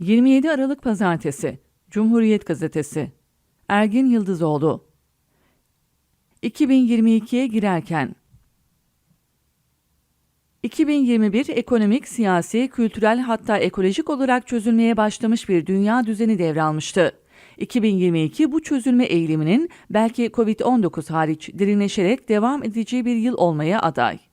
27 Aralık Pazartesi Cumhuriyet Gazetesi Ergin Yıldızoğlu 2022'ye girerken 2021 ekonomik, siyasi, kültürel hatta ekolojik olarak çözülmeye başlamış bir dünya düzeni devralmıştı. 2022 bu çözülme eğiliminin belki Covid-19 hariç derinleşerek devam edeceği bir yıl olmaya aday.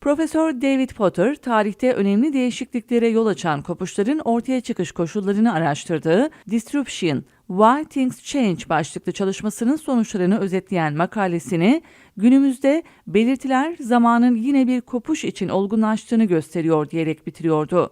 Profesör David Potter, tarihte önemli değişikliklere yol açan kopuşların ortaya çıkış koşullarını araştırdığı Disruption, Why Things Change başlıklı çalışmasının sonuçlarını özetleyen makalesini günümüzde belirtiler zamanın yine bir kopuş için olgunlaştığını gösteriyor diyerek bitiriyordu.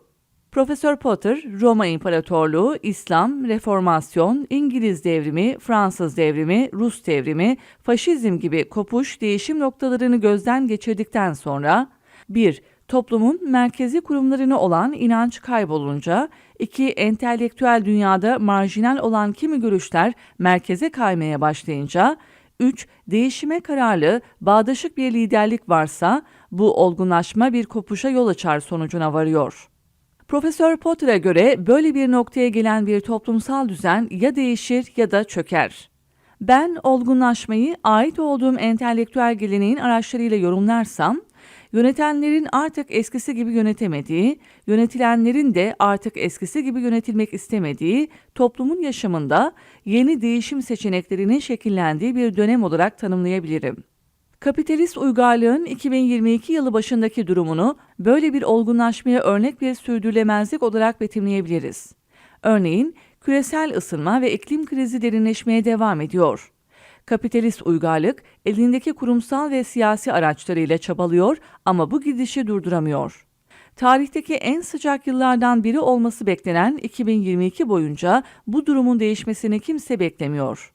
Profesör Potter, Roma İmparatorluğu, İslam, Reformasyon, İngiliz devrimi, Fransız devrimi, Rus devrimi, faşizm gibi kopuş, değişim noktalarını gözden geçirdikten sonra 1. Toplumun merkezi kurumlarını olan inanç kaybolunca, 2. Entelektüel dünyada marjinal olan kimi görüşler merkeze kaymaya başlayınca, 3. Değişime kararlı, bağdaşık bir liderlik varsa bu olgunlaşma bir kopuşa yol açar sonucuna varıyor. Profesör Potter'a göre böyle bir noktaya gelen bir toplumsal düzen ya değişir ya da çöker. Ben olgunlaşmayı ait olduğum entelektüel geleneğin araçlarıyla yorumlarsam, yönetenlerin artık eskisi gibi yönetemediği, yönetilenlerin de artık eskisi gibi yönetilmek istemediği, toplumun yaşamında yeni değişim seçeneklerinin şekillendiği bir dönem olarak tanımlayabilirim. Kapitalist uygarlığın 2022 yılı başındaki durumunu böyle bir olgunlaşmaya örnek bir sürdürülemezlik olarak betimleyebiliriz. Örneğin küresel ısınma ve iklim krizi derinleşmeye devam ediyor. Kapitalist uygarlık elindeki kurumsal ve siyasi araçlarıyla çabalıyor ama bu gidişi durduramıyor. Tarihteki en sıcak yıllardan biri olması beklenen 2022 boyunca bu durumun değişmesini kimse beklemiyor.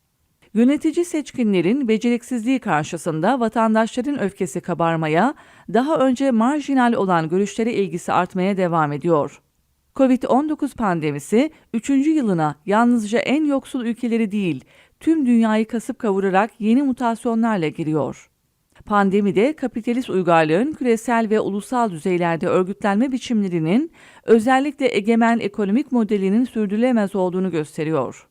Yönetici seçkinlerin beceriksizliği karşısında vatandaşların öfkesi kabarmaya, daha önce marjinal olan görüşlere ilgisi artmaya devam ediyor. Covid-19 pandemisi 3. yılına yalnızca en yoksul ülkeleri değil, tüm dünyayı kasıp kavurarak yeni mutasyonlarla giriyor. Pandemide kapitalist uygarlığın küresel ve ulusal düzeylerde örgütlenme biçimlerinin özellikle egemen ekonomik modelinin sürdürülemez olduğunu gösteriyor.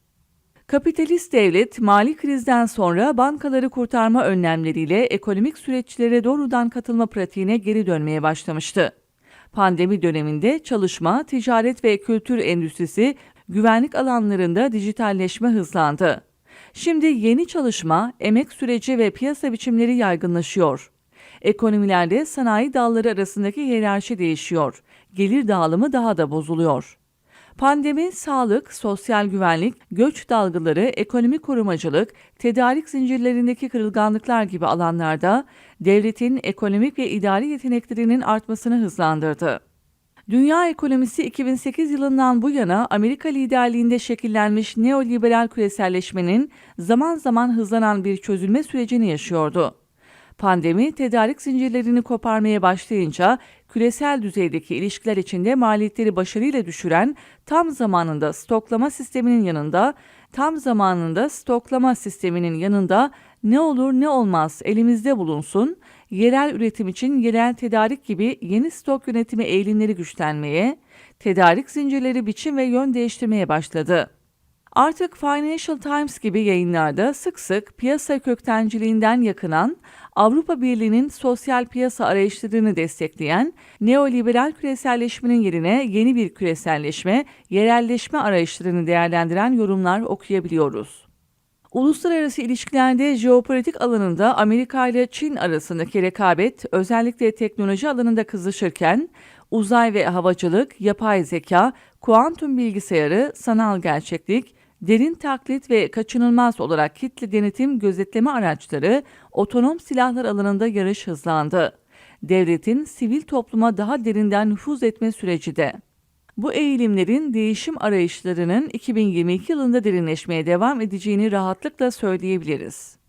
Kapitalist devlet mali krizden sonra bankaları kurtarma önlemleriyle ekonomik süreçlere doğrudan katılma pratiğine geri dönmeye başlamıştı. Pandemi döneminde çalışma, ticaret ve kültür endüstrisi güvenlik alanlarında dijitalleşme hızlandı. Şimdi yeni çalışma, emek süreci ve piyasa biçimleri yaygınlaşıyor. Ekonomilerde sanayi dalları arasındaki hiyerarşi değişiyor. Gelir dağılımı daha da bozuluyor. Pandemi, sağlık, sosyal güvenlik, göç dalgaları, ekonomik korumacılık, tedarik zincirlerindeki kırılganlıklar gibi alanlarda devletin ekonomik ve idari yeteneklerinin artmasını hızlandırdı. Dünya ekonomisi 2008 yılından bu yana Amerika liderliğinde şekillenmiş neoliberal küreselleşmenin zaman zaman hızlanan bir çözülme sürecini yaşıyordu. Pandemi tedarik zincirlerini koparmaya başlayınca küresel düzeydeki ilişkiler içinde maliyetleri başarıyla düşüren tam zamanında stoklama sisteminin yanında tam zamanında stoklama sisteminin yanında ne olur ne olmaz elimizde bulunsun, yerel üretim için yerel tedarik gibi yeni stok yönetimi eğilimleri güçlenmeye, tedarik zincirleri biçim ve yön değiştirmeye başladı. Artık Financial Times gibi yayınlarda sık sık piyasa köktenciliğinden yakınan, Avrupa Birliği'nin sosyal piyasa arayışlarını destekleyen, neoliberal küreselleşmenin yerine yeni bir küreselleşme, yerelleşme arayışlarını değerlendiren yorumlar okuyabiliyoruz. Uluslararası ilişkilerde jeopolitik alanında Amerika ile Çin arasındaki rekabet özellikle teknoloji alanında kızışırken uzay ve havacılık, yapay zeka, kuantum bilgisayarı, sanal gerçeklik, derin taklit ve kaçınılmaz olarak kitle denetim gözetleme araçları, otonom silahlar alanında yarış hızlandı. Devletin sivil topluma daha derinden nüfuz etme süreci de. Bu eğilimlerin değişim arayışlarının 2022 yılında derinleşmeye devam edeceğini rahatlıkla söyleyebiliriz.